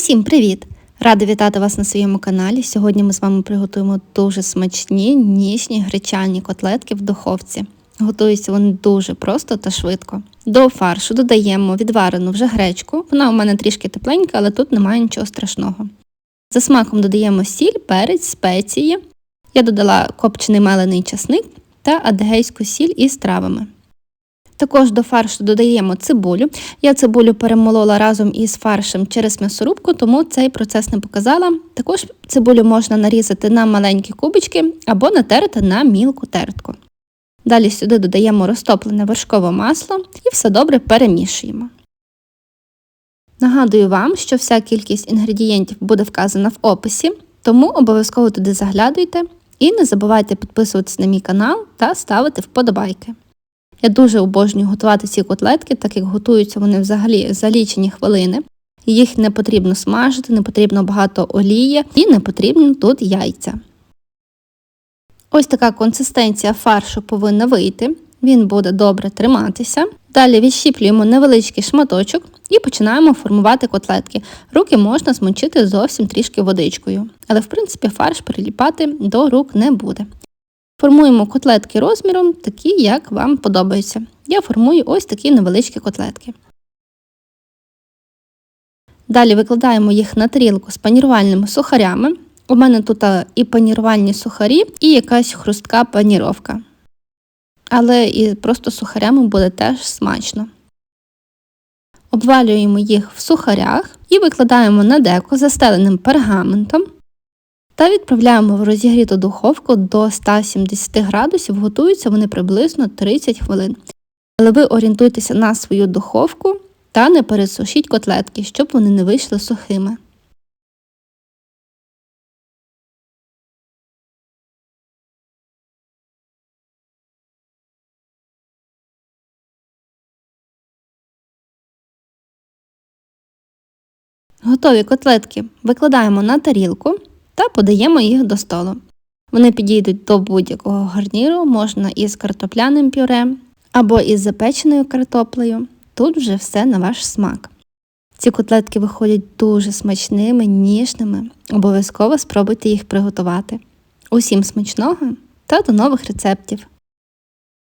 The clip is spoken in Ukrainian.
Усім привіт! Рада вітати вас на своєму каналі. Сьогодні ми з вами приготуємо дуже смачні ніжні гречані котлетки в духовці. Готуються вони дуже просто та швидко. До фаршу додаємо відварену вже гречку. Вона у мене трішки тепленька, але тут немає нічого страшного. За смаком додаємо сіль, перець, спеції. Я додала копчений мелений часник та адегейську сіль із травами. Також до фаршу додаємо цибулю. Я цибулю перемолола разом із фаршем через м'ясорубку, тому цей процес не показала. Також цибулю можна нарізати на маленькі кубочки або натерти на мілку тертку. Далі сюди додаємо розтоплене вершкове масло і все добре перемішуємо. Нагадую вам, що вся кількість інгредієнтів буде вказана в описі, тому обов'язково туди заглядуйте і не забувайте підписуватися на мій канал та ставити вподобайки. Я дуже обожнюю готувати ці котлетки, так як готуються вони взагалі за лічені хвилини. Їх не потрібно смажити, не потрібно багато олії і не потрібні тут яйця. Ось така консистенція фаршу повинна вийти. Він буде добре триматися. Далі відщіплюємо невеличкий шматочок і починаємо формувати котлетки. Руки можна змочити зовсім трішки водичкою, але в принципі фарш приліпати до рук не буде. Формуємо котлетки розміром, такі, як вам подобаються. Я формую ось такі невеличкі котлетки. Далі викладаємо їх на тарілку з панірувальними сухарями. У мене тут і панірувальні сухарі, і якась хрустка паніровка. Але і просто сухарями буде теж смачно. Обвалюємо їх в сухарях і викладаємо на деко застеленим пергаментом та відправляємо в розігріту духовку до 170 градусів, готуються вони приблизно 30 хвилин. Але ви орієнтуйтеся на свою духовку та не пересушіть котлетки, щоб вони не вийшли сухими. Готові котлетки викладаємо на тарілку та подаємо їх до столу. Вони підійдуть до будь-якого гарніру, можна із картопляним пюре або із запеченою картоплею. Тут вже все на ваш смак. Ці котлетки виходять дуже смачними, ніжними. Обов'язково спробуйте їх приготувати. Усім смачного та до нових рецептів!